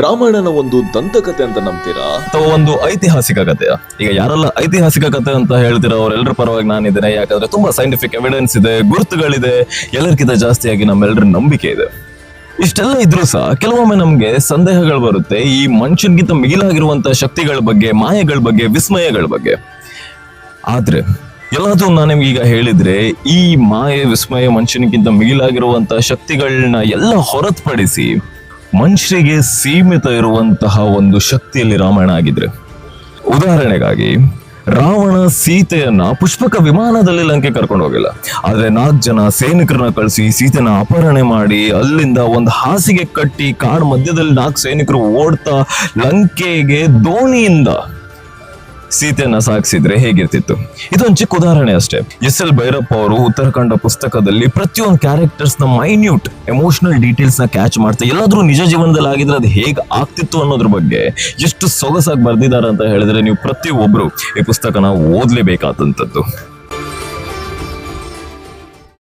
ರಾಮಾಯಣನ ಒಂದು ದಂತಕತೆ ಅಂತ ನಂಬ್ತೀರಾ? ಅಥವಾ ಒಂದು ಐತಿಹಾಸಿಕ ಕಥೆಯ ಈಗ ಯಾರೆಲ್ಲ ಐತಿಹಾಸಿಕ ಕಥೆ ಅಂತ ಹೇಳ್ತೀರಾ ಅವರೆಲ್ಲರ ಪರವಾಗಿ ನಾನಿದ್ದೇನೆ ಯಾಕಂದ್ರೆ ತುಂಬಾ ಸೈಂಟಿಫಿಕ್ ಎವಿಡೆನ್ಸ್ ಇದೆ, ಗುರುತುಗಳಿದೆ. ಎಲ್ಲರಿಗಿಂತ ಜಾಸ್ತಿಯಾಗಿ ನಮ್ಮೆಲ್ಲರ ನಂಬಿಕೆ ಇದೆ. ಇಷ್ಟೆಲ್ಲ ಇದ್ರೂ ಸಹ ಕೆಲವೊಮ್ಮೆ ನಮ್ಗೆ ಸಂದೇಹಗಳು ಬರುತ್ತೆ. ಈ ಮನುಷ್ಯನ್ಗಿಂತ ಮಿಗಿಲಾಗಿರುವಂತಹ ಶಕ್ತಿಗಳ ಬಗ್ಗೆ, ಮಾಯೆಗಳ ಬಗ್ಗೆ, ವಿಸ್ಮಯಗಳ ಬಗ್ಗೆ. ಆದ್ರೆ ಎಲ್ಲದೂ ನಾನು ನಿಮ್ಗೆ ಈಗ ಹೇಳಿದ್ರೆ, ಈ ಮಾಯೆ, ವಿಸ್ಮಯ ಮನುಷ್ಯನಿಗಿಂತ ಮಿಗಿಲಾಗಿರುವಂತಹ ಶಕ್ತಿಗಳನ್ನ ಎಲ್ಲ ಹೊರತುಪಡಿಸಿ ಮನುಷ್ಯರಿಗೆ ಸೀಮಿತ ಇರುವಂತಹ ಒಂದು ಶಕ್ತಿಯಲ್ಲಿ ರಾಮಾಯಣ ಆಗಿದ್ರೆ. ಉದಾಹರಣೆಗಾಗಿ, ರಾವಣ ಸೀತೆಯನ್ನ ಪುಷ್ಪಕ ವಿಮಾನದಲ್ಲಿ ಲಂಕೆ ಕರ್ಕೊಂಡು ಹೋಗಿಲ್ಲ. ಆದ್ರೆ ನಾಲ್ಕು ಜನ ಸೈನಿಕರನ್ನ ಕಳಿಸಿ ಸೀತೆನ ಅಪಹರಣೆ ಮಾಡಿ ಅಲ್ಲಿಂದ ಒಂದು ಹಾಸಿಗೆ ಕಟ್ಟಿ ಕಾಡ್ ಮಧ್ಯದಲ್ಲಿ ನಾಲ್ಕು ಸೈನಿಕರು ಓಡ್ತಾ ಲಂಕೆಗೆ ದೋಣಿಯಿಂದ ಸೀತೆಯನ್ನ ಸಾಗಿಸಿದ್ರೆ ಹೇಗಿರ್ತಿತ್ತು? ಇದೊಂದು ಚಿಕ್ಕ ಉದಾಹರಣೆ ಅಷ್ಟೇ. ಎಸ್ ಎಲ್ ಭೈರಪ್ಪ ಅವರು ಉತ್ತರಾಖಂಡ ಪುಸ್ತಕದಲ್ಲಿ ಪ್ರತಿಯೊಂದು ಕ್ಯಾರೆಕ್ಟರ್ಸ್ನ ಮೈನ್ಯೂಟ್ ಎಮೋಷನಲ್ ಡೀಟೇಲ್ಸ್ನ ಕ್ಯಾಚ್ ಮಾಡ್ತಾ ಎಲ್ಲಾದ್ರೂ ನಿಜ ಜೀವನದಲ್ಲಿ ಆಗಿದ್ರೆ ಅದು ಹೇಗೆ ಆಗ್ತಿತ್ತು ಅನ್ನೋದ್ರ ಬಗ್ಗೆ ಎಷ್ಟು ಸೊಗಸಾಗಿ ಬರ್ದಿದ್ದಾರೆ ಅಂತ ಹೇಳಿದ್ರೆ ನೀವು ಪ್ರತಿಯೊಬ್ಬರು ಈ ಪುಸ್ತಕನ ಓದ್ಲೇಬೇಕಾದಂಥದ್ದು.